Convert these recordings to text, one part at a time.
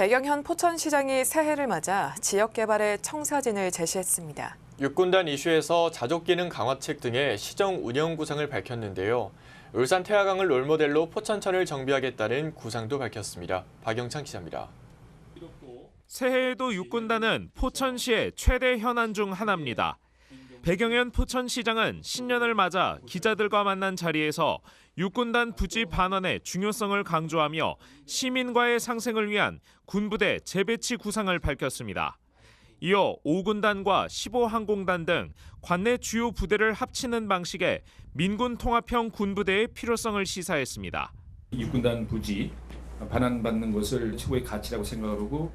배경현 포천시장이 새해를 맞아 지역 개발에 청사진을 제시했습니다. 육군단 이슈에서 자족 기능 강화책 등의 시정 운영 구상을 밝혔는데요. 울산 태화강을 롤모델로 포천천을 정비하겠다는 구상도 밝혔습니다. 박영창 기자입니다. 새해에도 육군단은 포천시의 최대 현안 중 하나입니다. 배경현 포천시장은 신년을 맞아 기자들과 만난 자리에서 육군단 부지 반환의 중요성을 강조하며 시민과의 상생을 위한 군부대 재배치 구상을 밝혔습니다. 이어 5군단과 15항공단 등 관내 주요 부대를 합치는 방식의 민군 통합형 군부대의 필요성을 시사했습니다. 육군단 부지 반환받는 것을 최고의 가치라고 생각하고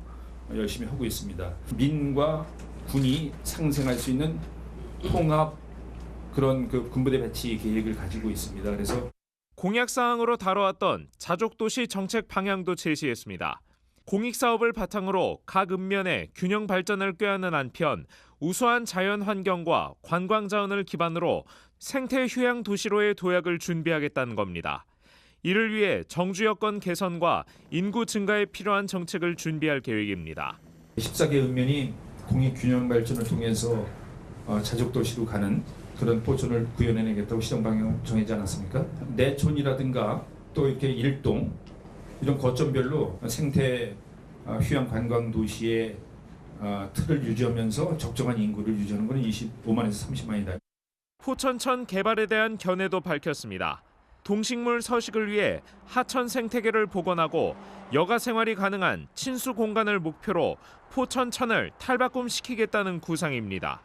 열심히 하고 있습니다. 민과 군이 상생할 수 있는 통합 그런 그 군부대 배치 계획을 가지고 있습니다. 그래서 공약 사항으로 다뤄왔던 자족 도시 정책 방향도 제시했습니다. 공익 사업을 바탕으로 각 읍면의 균형 발전을 꾀하는 한편 우수한 자연 환경과 관광 자원을 기반으로 생태 휴양 도시로의 도약을 준비하겠다는 겁니다. 이를 위해 정주 여건 개선과 인구 증가에 필요한 정책을 준비할 계획입니다. 14개 읍면이 공익 균형 발전을 통해서 어, 자족 도시로 가는 그런 포천을 구현해내겠다고 시정 방향 정하지 않았습니까? 내촌이라든가 또 이렇게 일동 이런 거점별로 생태 어, 휴양 관광 도시의 어, 틀을 유지하면서 적정한 인구를 유지하는 것은 25만에서 30만이다. 포천천 개발에 대한 견해도 밝혔습니다. 동식물 서식을 위해 하천 생태계를 복원하고 여가 생활이 가능한 친수 공간을 목표로 포천천을 탈바꿈시키겠다는 구상입니다.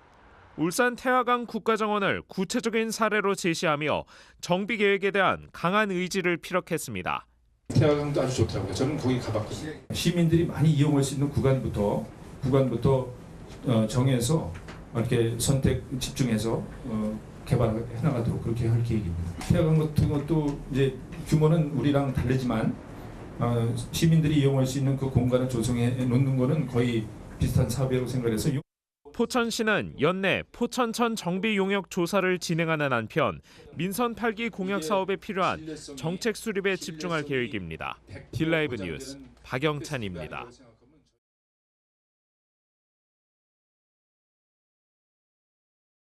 울산 태화강 국가정원을 구체적인 사례로 제시하며 정비 계획에 대한 강한 의지를 피력했습니다. 태화강도 아주 좋더라고요. 저는 거기 가봤거든요. 시민들이 많이 이용할 수 있는 구간부터 구간부터 어, 정해서 이렇게 선택 집중해서 어, 개발해 나가도록 그렇게 할 계획입니다. 태화강 같은 것도 이제 규모는 우리랑 다르지만 어, 시민들이 이용할 수 있는 그 공간을 조성해 놓는 거는 거의 비슷한 사업이라고 생각해서 포천시는 연내 포천천 정비 용역 조사를 진행하는 한편 민선 8기 공약 사업에 필요한 정책 수립에 집중할 계획입니다. 딜라이브 뉴스 박영찬입니다.